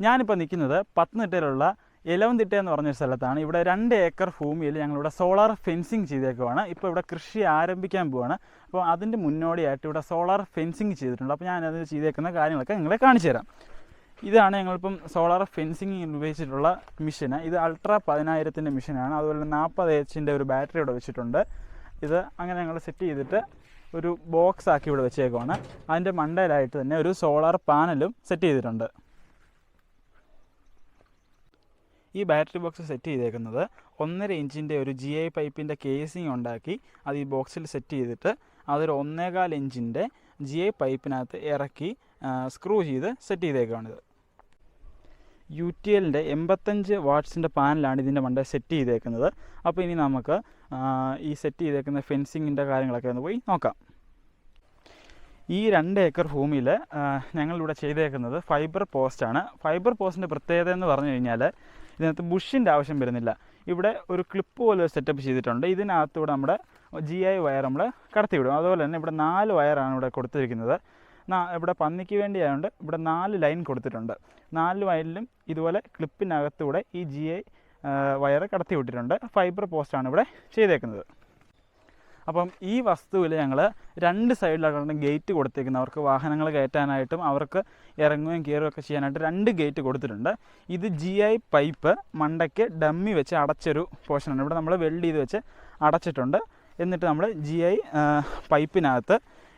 ഞാനിപ്പോൾ നിൽക്കുന്നത് പത്തനംതിട്ടയിലുള്ള എലവന്തിട്ട എന്ന് പറഞ്ഞൊരു സ്ഥലത്താണ്. ഇവിടെ രണ്ട് ഏക്കർ ഭൂമിയിൽ ഞങ്ങളിവിടെ സോളാർ ഫെൻസിങ് ചെയ്തേക്കുവാണ്. ഇപ്പോൾ ഇവിടെ കൃഷി ആരംഭിക്കാൻ പോവാണ്. അപ്പോൾ അതിന്റെ മുന്നോടിയായിട്ട് ഇവിടെ സോളാർ ഫെൻസിങ് ചെയ്തിട്ടുണ്ട്. അപ്പോൾ ഞാനത് ചെയ്തേക്കുന്ന കാര്യങ്ങളൊക്കെ നിങ്ങളെ കാണിച്ചു തരാം. ഇതാണ് ഞങ്ങളിപ്പം സോളാർ ഫെൻസിങ് ഉപയോഗിച്ചിട്ടുള്ള മിഷന് ഇത് അൾട്രാ പതിനായിരത്തിന്റെ മിഷനാണ് അതുപോലെ നാൽപ്പത് എച്ചിന്റെ ഒരു ബാറ്ററി ഇവിടെ വെച്ചിട്ടുണ്ട്. ഇത് അങ്ങനെ ഞങ്ങൾ സെറ്റ് ചെയ്തിട്ട് ഒരു ബോക്സ് ആക്കി ഇവിടെ വെച്ചേക്കുവാണ്. അതിന്റെ മണ്ടയിലായിട്ട് തന്നെ ഒരു സോളാർ പാനലും സെറ്റ് ചെയ്തിട്ടുണ്ട്. ഈ ബാറ്ററി ബോക്സ് സെറ്റ് ചെയ്തേക്കുന്നത് ഒന്നര ഇഞ്ചിന്റെ ഒരു ജി ഐ പൈപ്പിന്റെ കേസിങ് ഉണ്ടാക്കി അത് ഈ ബോക്സിൽ സെറ്റ് ചെയ്തിട്ട് അതൊരു ഒന്നേകാൽ ഇഞ്ചിന്റെ ജി ഐ പൈപ്പിനകത്ത് ഇറക്കി സ്ക്രൂ ചെയ്ത് സെറ്റ് ചെയ്തേക്കുകയാണിത് യു ടി എല്ലിന്റെ എൺപത്തഞ്ച് വാട്ട്സിന്റെ പാനലാണ് ഇതിന്റെ മണ്ട സെറ്റ് ചെയ്തേക്കുന്നത്. അപ്പോൾ ഇനി നമുക്ക് ഈ സെറ്റ് ചെയ്തേക്കുന്ന ഫെൻസിങ്ങിന്റെ കാര്യങ്ങളൊക്കെ ഒന്ന് പോയി നോക്കാം. ഈ രണ്ട് ഏക്കർ ഭൂമിയിൽ ഞങ്ങളിവിടെ ചെയ്തേക്കുന്നത് ഫൈബർ പോസ്റ്റാണ്. ഫൈബർ പോസ്റ്റിന്റെ പ്രത്യേകത എന്ന് പറഞ്ഞു കഴിഞ്ഞാൽ ഇതിനകത്ത് ബുഷിന്റെ ആവശ്യം വരുന്നില്ല. ഇവിടെ ഒരു ക്ലിപ്പ് പോലെ സെറ്റപ്പ് ചെയ്തിട്ടുണ്ട്. ഇതിനകത്തൂടെ നമ്മുടെ ജി ഐ വയർ നമ്മൾ കടത്തിവിടും. അതുപോലെ തന്നെ ഇവിടെ നാല് വയറാണ് ഇവിടെ കൊടുത്തിരിക്കുന്നത്. ഇവിടെ പന്നിക്ക് വേണ്ടി ആയതുകൊണ്ട് ഇവിടെ നാല് ലൈൻ കൊടുത്തിട്ടുണ്ട്. നാല് വയലിലും ഇതുപോലെ ക്ലിപ്പിനകത്തൂടെ ഈ ജി ഐ വയർ കടത്തി വിട്ടിട്ടുണ്ട് ഫൈബർ പോസ്റ്റാണ് ഇവിടെ ചെയ്തേക്കുന്നത്. അപ്പം ഈ വസ്തുവിൽ ഞങ്ങൾ രണ്ട് സൈഡിലായിട്ടാണ് ഗേറ്റ് കൊടുത്തേക്കുന്നത്. അവർക്ക് വാഹനങ്ങൾ കയറ്റാനായിട്ടും അവർക്ക് ഇറങ്ങുകയും കയറുകയും ഒക്കെ ചെയ്യാനായിട്ട് രണ്ട് ഗേറ്റ് കൊടുത്തിട്ടുണ്ട്. ഇത് ജി ഐ പൈപ്പ് മണ്ടയ്ക്ക് ഡമ്മി വെച്ച് അടച്ചൊരു പോർഷനാണ് ഇവിടെ നമ്മൾ വെൽഡ് ചെയ്ത് വെച്ച് അടച്ചിട്ടുണ്ട്. എന്നിട്ട് നമ്മൾ ജി ഐ പൈപ്പിനകത്ത്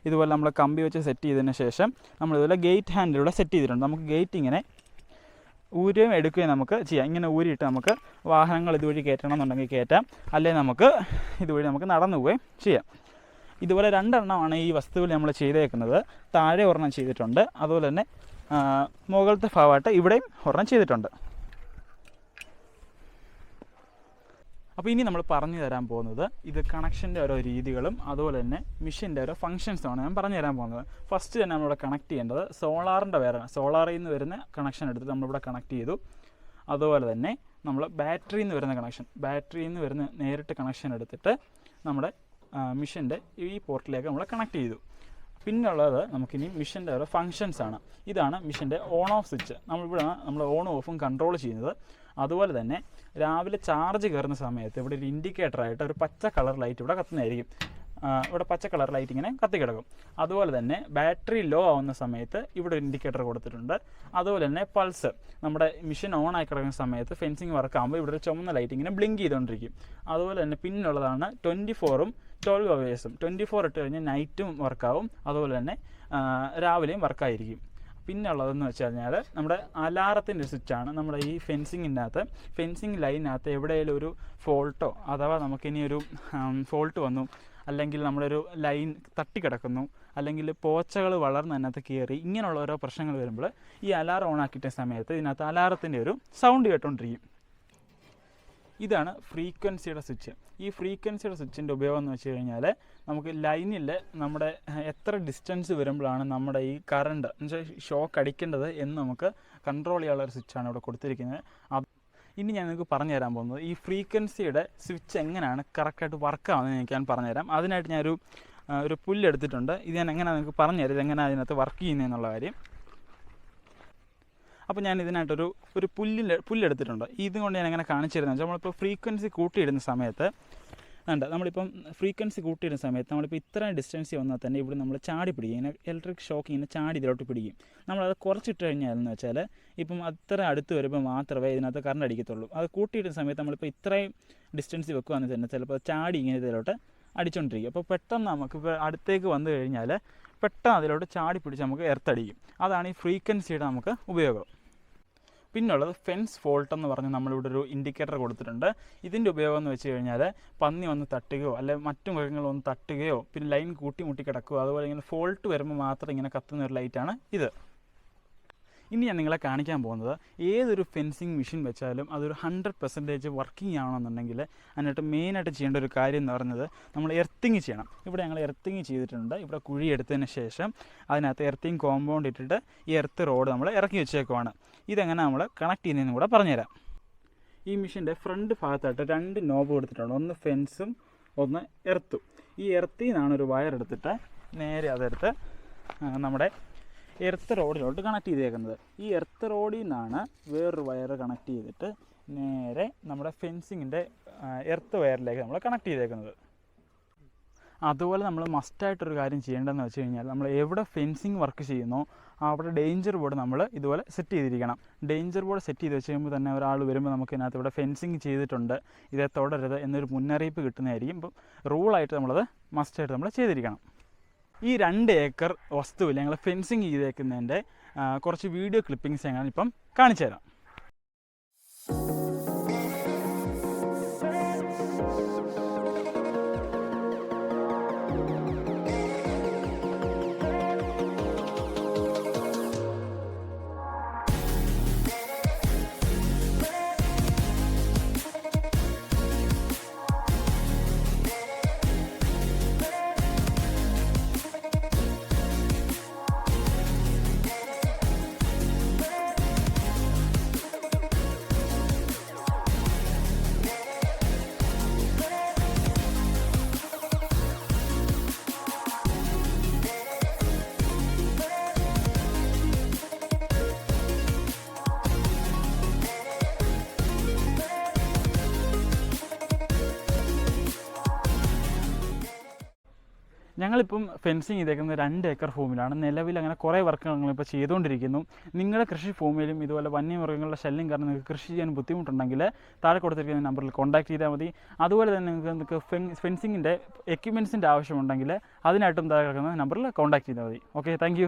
ഇതുപോലെ നമ്മൾ കമ്പി വെച്ച് സെറ്റ് ചെയ്തതിന് ശേഷം നമ്മൾ ഇതുപോലെ ഗേറ്റ് ഹാൻഡിലൂടെ സെറ്റ് ചെയ്തിട്ടുണ്ട്. നമുക്ക് ഗേറ്റ് ഇങ്ങനെ ഊരുകയും എടുക്കുകയും നമുക്ക് ചെയ്യാം. ഇങ്ങനെ ഊരിയിട്ട് നമുക്ക് വാഹനങ്ങൾ ഇതുവഴി കയറ്റണം എന്നുണ്ടെങ്കിൽ കയറ്റാം. അല്ലെങ്കിൽ നമുക്ക് ഇതുവഴി നമുക്ക് നടന്നു പോവുകയും ചെയ്യാം. ഇതുപോലെ രണ്ടെണ്ണമാണ് ഈ വസ്തുവിൽ നമ്മൾ ചെയ്തേക്കുന്നത്. താഴെ ഒരെണ്ണം ചെയ്തിട്ടുണ്ട്. അതുപോലെ തന്നെ മുകളിലത്തെ ഭാഗമായിട്ട് ഇവിടെയും ഒരെണ്ണം ചെയ്തിട്ടുണ്ട്. അപ്പോൾ ഇനി നമ്മൾ പറഞ്ഞു തരാൻ പോകുന്നത് ഇത് കണക്ഷന്റെ ഓരോ രീതികളും അതുപോലെ തന്നെ മിഷീന്റെ ഓരോ ഫംഗ്ഷൻസുമാണ് ഞാൻ പറഞ്ഞു തരാൻ പോകുന്നത്. ഫസ്റ്റ് തന്നെ നമ്മളിവിടെ കണക്ട് ചെയ്യേണ്ടത് സോളാറിന്റെ വേറെ സോളാറിൽ നിന്ന് വരുന്ന കണക്ഷൻ എടുത്ത് നമ്മളിവിടെ കണക്ട് ചെയ്തു. അതുപോലെ തന്നെ നമ്മൾ ബാറ്ററിയിൽ നിന്ന് വരുന്ന കണക്ഷൻ ബാറ്ററിയിൽ നിന്ന് വരുന്ന നേരിട്ട് കണക്ഷൻ എടുത്തിട്ട് നമ്മുടെ മിഷീന്റെ ഈ പോർട്ടിലേക്ക് നമ്മൾ കണക്ട് ചെയ്തു. പിന്നുള്ളത് നമുക്കിനി മിഷന്റെ ഓരോ ഫങ്ഷൻസ് ആണ്. ഇതാണ് മിഷന്റെ ഓൺ ഓഫ് സ്വിച്ച് നമ്മളിവിടെ നമ്മൾ ഓണും ഓഫും കൺട്രോൾ ചെയ്യുന്നത്. അതുപോലെ തന്നെ രാവിലെ ചാർജ് കയറുന്ന സമയത്ത് ഇവിടെ ഒരു ഇൻഡിക്കേറ്ററായിട്ട് ഒരു പച്ച കളർ ലൈറ്റ് ഇവിടെ കത്തുന്നതായിരിക്കും. ഇവിടെ പച്ച കളർ ലൈറ്റ് ഇങ്ങനെ കത്തിക്കിടക്കും അതുപോലെ തന്നെ ബാറ്ററി ലോ ആവുന്ന സമയത്ത് ഇവിടെ ഒരു ഇൻഡിക്കേറ്റർ കൊടുത്തിട്ടുണ്ട്. അതുപോലെ തന്നെ പൾസ് നമ്മുടെ മിഷൻ ഓൺ ആയി കിടക്കുന്ന സമയത്ത് ഫെൻസിങ് വർക്ക് ആകുമ്പോൾ ഇവിടെ ഒരു ചുമന്ന ലൈറ്റ് ഇങ്ങനെ ബ്ലിങ്ക് ചെയ്തുകൊണ്ടിരിക്കും അതുപോലെ തന്നെ പിന്നുള്ളതാണ് ട്വന്റി ഫോറും ട്വൽവ് അവേഴ്സും ട്വന്റി ഫോർ ഇട്ട് കഴിഞ്ഞാൽ നൈറ്റും വർക്കാവും അതുപോലെ തന്നെ രാവിലെയും വർക്കായിരിക്കും പിന്നെ ഉള്ളതെന്ന് വെച്ച് കഴിഞ്ഞാൽ നമ്മുടെ അലാറത്തിന്റെ സ്വിച്ചാണ് നമ്മുടെ ഈ ഫെൻസിങ്ങിന്റെ അകത്ത് ഫെൻസിങ് ലൈനകത്ത് എവിടെയെങ്കിലും ഒരു ഫോൾട്ടോ അഥവാ നമുക്കിനി ഒരു ഫോൾട്ട് വന്നു അല്ലെങ്കിൽ നമ്മുടെ ഒരു ലൈൻ തട്ടിക്കിടക്കുന്നു അല്ലെങ്കിൽ പോച്ചകൾ വളർന്ന് അതിനകത്ത് കയറി ഇങ്ങനെയുള്ള ഓരോ പ്രശ്നങ്ങൾ വരുമ്പോൾ ഈ അലാറം ഓണാക്കിയിട്ട സമയത്ത് ഇതിനകത്ത് അലാറത്തിന്റെ ഒരു സൗണ്ട് കേട്ടോണ്ടിരിക്കും. ഇതാണ് ഫ്രീക്വൻസിയുടെ സ്വിച്ച്. ഈ ഫ്രീക്വൻസിയുടെ സ്വിച്ചിന്റെ ഉപയോഗം എന്ന് വെച്ച് കഴിഞ്ഞാൽ നമുക്ക് ലൈനിൽ നമ്മുടെ എത്ര ഡിസ്റ്റൻസ് വരുമ്പോഴാണ് നമ്മുടെ ഈ കറണ്ട് എന്നുവെച്ചാൽ ഷോക്ക് അടിക്കേണ്ടത് എന്ന് നമുക്ക് കൺട്രോൾ ചെയ്യാനുള്ള ഒരു സ്വിച്ചാണ് ഇവിടെ കൊടുത്തിരിക്കുന്നത്. അത് ഇനി ഞാൻ നിങ്ങൾക്ക് പറഞ്ഞു തരാൻ പോകുന്നത്. ഈ ഫ്രീക്വൻസിയുടെ സ്വിച്ച് എങ്ങനെയാണ് കറക്റ്റായിട്ട് വർക്ക് ആവുന്നത് എനിക്ക് ഞാൻ പറഞ്ഞുതരാം. അതിനായിട്ട് ഞാനൊരു ഒരു പുല്ലെടുത്തിട്ടുണ്ട് ഇത് ഞാൻ എങ്ങനെയാണ് നിങ്ങൾക്ക് പറഞ്ഞു പറഞ്ഞുതരാം എങ്ങനെയാണ് അതിനകത്ത് വർക്ക് ചെയ്യുന്നതെന്നുള്ള കാര്യം. അപ്പോൾ ഞാൻ ഇതിനായിട്ടൊരു ഒരു പുല്ലിന്റെ പുല്ലെടുത്തിട്ടുണ്ട്. ഇതും കൊണ്ട് ഞാൻ എങ്ങനെ കാണിച്ചു തരുന്നത് വെച്ചാൽ നമ്മളിപ്പോൾ ഫ്രീക്വൻസി കൂട്ടിയിടുന്ന സമയത്ത് വേണ്ട നമ്മളിപ്പം ഫ്രീക്വൻസി കൂട്ടിയിടുന്ന സമയത്ത് നമ്മളിപ്പോൾ ഇത്രയും ഡിസ്റ്റൻസ് വന്നാൽ തന്നെ ഇവിടെ നമ്മൾ ചാടി പിടിക്കും. ഇങ്ങനെ ഇലക്ട്രിക് ഷോക്ക് ഇങ്ങനെ ചാടി ഇതിലോട്ട് പിടിക്കും. നമ്മളത് കുറച്ചിട്ട് കഴിഞ്ഞാൽ എന്ന് വെച്ചാൽ ഇപ്പം അത്ര അടുത്ത് വരുമ്പോൾ മാത്രമേ ഇതിനകത്ത് കറണ്ട് അടിക്കത്തുള്ളൂ. അത് കൂട്ടിയിടുന്ന സമയത്ത് നമ്മളിപ്പോൾ ഇത്രയും ഡിസ്റ്റൻസ് വെക്കുകയാണെന്ന് തന്നെ ചിലപ്പോൾ ചാടി ഇങ്ങനെ ഇതിലോട്ട് അടിച്ചുകൊണ്ടിരിക്കും അപ്പോൾ പെട്ടെന്ന് നമുക്ക് ഇപ്പോൾ അടുത്തേക്ക് വന്നു കഴിഞ്ഞാൽ പെട്ടെന്ന് അതിലോട്ട് ചാടി പിടിച്ച് നമുക്ക് എർത്തടിക്കും അതാണ് ഈ ഫ്രീക്വൻസിയുടെ നമുക്ക് ഉപയോഗം. പിന്നുള്ളത് ഫെൻസ് ഫോൾട്ട് എന്ന് പറഞ്ഞ് നമ്മളിവിടെ ഒരു ഇൻഡിക്കേറ്റർ കൊടുത്തിട്ടുണ്ട്. ഇതിന്റെ ഉപയോഗം എന്ന് വെച്ച് കഴിഞ്ഞാൽ പന്നി വന്ന് തട്ടുകയോ അല്ലെ മറ്റു മൃഗങ്ങൾ വന്ന് തട്ടുകയോ പിന്നെ ലൈൻ കൂട്ടി മുട്ടി കിടക്കുകയോ അതുപോലെ ഇങ്ങനെ ഫോൾട്ട് വരുമ്പോൾ മാത്രം ഇങ്ങനെ കത്തുന്ന ഒരു ലൈറ്റാണ് ഇത്. ഇനി ഞാൻ നിങ്ങളെ കാണിക്കാൻ പോകുന്നത് ഏതൊരു ഫെൻസിങ് മെഷീൻ വെച്ചാലും അതൊരു ഹൺഡ്രഡ് പെർസെന്റേജ് വർക്കിംഗ് ആവണമെന്നുണ്ടെങ്കിൽ അതിനായിട്ട് മെയിനായിട്ട് ചെയ്യേണ്ട ഒരു കാര്യം എന്ന് പറഞ്ഞത് നമ്മൾ എർത്തിങ് ചെയ്യണം. ഇവിടെ ഞങ്ങൾ എർത്തിങ് ചെയ്തിട്ടുണ്ട്. ഇവിടെ കുഴി എടുത്തതിന് ശേഷം അതിനകത്ത് എർത്തിങ് കോമ്പൗണ്ട് ഇട്ടിട്ട് ഈ എർത്ത് റോഡ് നമ്മൾ ഇറക്കി വെച്ചേക്കുവാണ്. ഇതെങ്ങനെ നമ്മൾ കണക്ട് ചെയ്യുന്നതെന്ന് കൂടെ പറഞ്ഞുതരാം. ഈ മെഷീന്റെ ഫ്രണ്ട് ഭാഗത്തായിട്ട് രണ്ട് നോബ് കൊടുത്തിട്ടുണ്ട് ഒന്ന് ഫെൻസും ഒന്ന് എർത്തും ഈ എർത്തിൽ നിന്നാണ് ഒരു വയർ എടുത്തിട്ട് നേരെ അതെടുത്ത് നമ്മുടെ എർത്ത് റോഡിലോട്ട് കണക്ട് ചെയ്തേക്കുന്നത്. ഈ എർത്ത് റോഡിൽ നിന്നാണ് വേറൊരു വയർ കണക്ട് ചെയ്തിട്ട് നേരെ നമ്മുടെ ഫെൻസിങ്ങിന്റെ എർത്ത് വയറിലേക്ക് നമ്മൾ കണക്ട് ചെയ്തേക്കുന്നത്. അതുപോലെ നമ്മൾ മസ്റ്റായിട്ടൊരു കാര്യം ചെയ്യേണ്ടതെന്ന് വെച്ച് കഴിഞ്ഞാൽ നമ്മൾ എവിടെ ഫെൻസിങ് വർക്ക് ചെയ്യുന്നോ അവിടെ ഡേഞ്ചർ ബോർഡ് നമ്മൾ ഇതുപോലെ സെറ്റ് ചെയ്തിരിക്കണം. ഡേഞ്ചർ ബോർഡ് സെറ്റ് ചെയ്ത് വെച്ച് കഴിയുമ്പോൾ തന്നെ ഒരാൾ വരുമ്പോൾ നമുക്ക് ഇതിനകത്ത് ഇവിടെ ഫെൻസിങ് ചെയ്തിട്ടുണ്ട്. ഇതേ തുടരുത് എന്നൊരു മുന്നറിയിപ്പ് കിട്ടുന്നതായിരിക്കും. ഇപ്പം റൂളായിട്ട് നമ്മളത് മസ്റ്റായിട്ട് നമ്മൾ ചെയ്തിരിക്കണം. ഈ രണ്ട് ഏക്കർ വസ്തുവിൽ ഞങ്ങൾ ഫെൻസിങ് ചെയ്തേക്കുന്നതിന്റെ കുറച്ച് വീഡിയോ ക്ലിപ്പിങ്സ് ഞങ്ങൾ ഇപ്പം കാണിച്ചു തരാം ഞങ്ങളിപ്പം ഫെൻസിങ് ചെയ്തേക്കുന്നത് രണ്ട് ഏക്കർ ഭൂമിയിലാണ്. നിലവിൽ അങ്ങനെ കുറേ വർക്കുകൾ ഞങ്ങളിപ്പോൾ ചെയ്തുകൊണ്ടിരിക്കുന്നു. നിങ്ങളുടെ കൃഷി ഭൂമിയിലും ഇതുപോലെ വന്യമൃഗങ്ങളുടെ ശല്യം കാരണം നിങ്ങൾക്ക് കൃഷി ചെയ്യാൻ ബുദ്ധിമുട്ടുണ്ടെങ്കിൽ താഴെ കൊടുത്തിരിക്കുന്ന നമ്പറിൽ കോൺടാക്ട് ചെയ്താൽ മതി. അതുപോലെ തന്നെ നിങ്ങൾക്ക് നിങ്ങൾക്ക് ഫെൻസിങ്ങിന്റെ എക്യുപ്മെൻസിന്റെ ആവശ്യമുണ്ടെങ്കിൽ അതിനായിട്ടും താഴെ കിടക്കുന്ന നമ്പറിൽ കോൺടാക്ട് ചെയ്താൽ മതി. Okay thank